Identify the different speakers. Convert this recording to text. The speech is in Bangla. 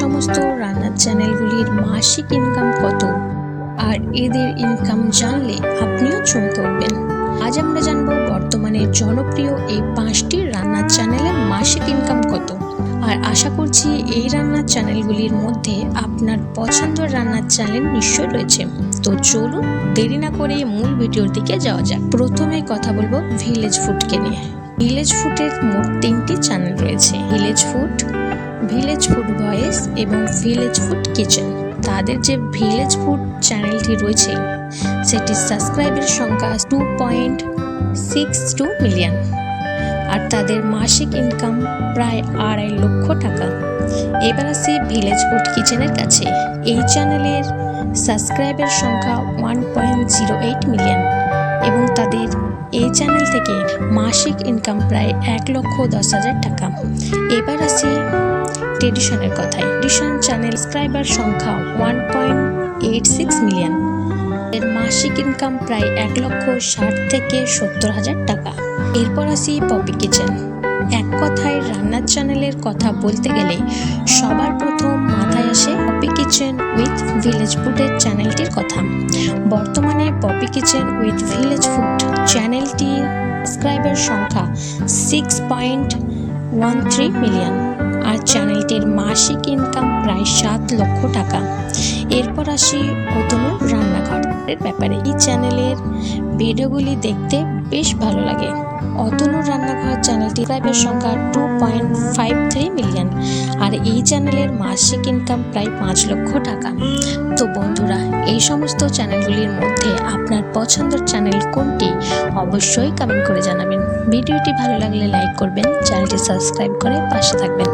Speaker 1: সমস্ত রান্নার চ্যানেলগুলির মাসিক ইনকাম কত? আর এদের ইনকাম জানলে আপনিও চমকে উঠবেন আজ আমরা জানব বর্তমানে জনপ্রিয় এই পাঁচটি রান্নার চ্যানেলের মাসিক ইনকাম কত। আর আশা করছি এই রান্নার চ্যানেলগুলির মধ্যে আপনার পছন্দের রান্নার চ্যানেল নিশ্চয় রয়েছে। তো চলুন দেরি না করে মূল ভিডিওর দিকে যাওয়া যাক। প্রথমে কথা বলব ভিলেজ ফুডকে নিয়ে। ভিলেজ ফুডের মোট তিনটি চ্যানেল রয়েছে। Village food village food voice এবং ভিলেজ ফুড কিচেন তাদের যে ভিলেজ ফুড চ্যানেলটি রয়েছে, সেটির সাবস্ক্রাইবের সংখ্যা two point six two million আর তাদের মাসিক ইনকাম প্রায় আড়াই লক্ষ টাকা। এবার আসি ভিলেজ ফুড কিচেনের কাছে। এই চ্যানেলের সাবস্ক্রাইবের সংখ্যা one point zero eight million এবং তাদের এই চ্যানেল থেকে মাসিক ইনকাম প্রায় এক লক্ষ দশ হাজার টাকা। এবার আসি টেডিশনের কথায় এডিশন চ্যানেল সাবস্ক্রাইবার সংখ্যা one point eight six million এর মাসিক ইনকাম প্রায় এক লক্ষ ষাট থেকে সত্তর হাজার টাকা। এরপর আসি পপি কিচেন। এক কথায় রান্নার চ্যানেলের কথা বলতে গেলে সবার প্রথম মাথায় আসে পপি কিচেন উইথ ভিলেজ ফুডের চ্যানেলটির কথা। বর্তমানে poppy kitchen with village food চ্যানেলটির সাবস্ক্রাইবার সংখ্যা six point one three million আর চ্যানেলটির মাসিক ইনকাম প্রায় সাত লক্ষ টাকা। এরপর আসি অতনুর রান্নাঘরের ব্যাপারে। এই চ্যানেলের ভিডিওগুলি দেখতে বেশ ভালো লাগে। অতনুর রান্নাঘর চ্যানেলটি সাবস্ক্রাইবের সংখ্যা two point five three million আর এই চ্যানেলের মাসিক ইনকাম প্রায় পাঁচ লক্ষ টাকা। তো বন্ধুরা, এই সমস্ত চ্যানেলগুলির মধ্যে আপনার পছন্দের চ্যানেল কোনটি, অবশ্যই কমেন্ট করে জানাবেন। ভিডিওটি ভালো লাগলে লাইক করবেন, চ্যানেলটি সাবস্ক্রাইব করে পাশে থাকবেন।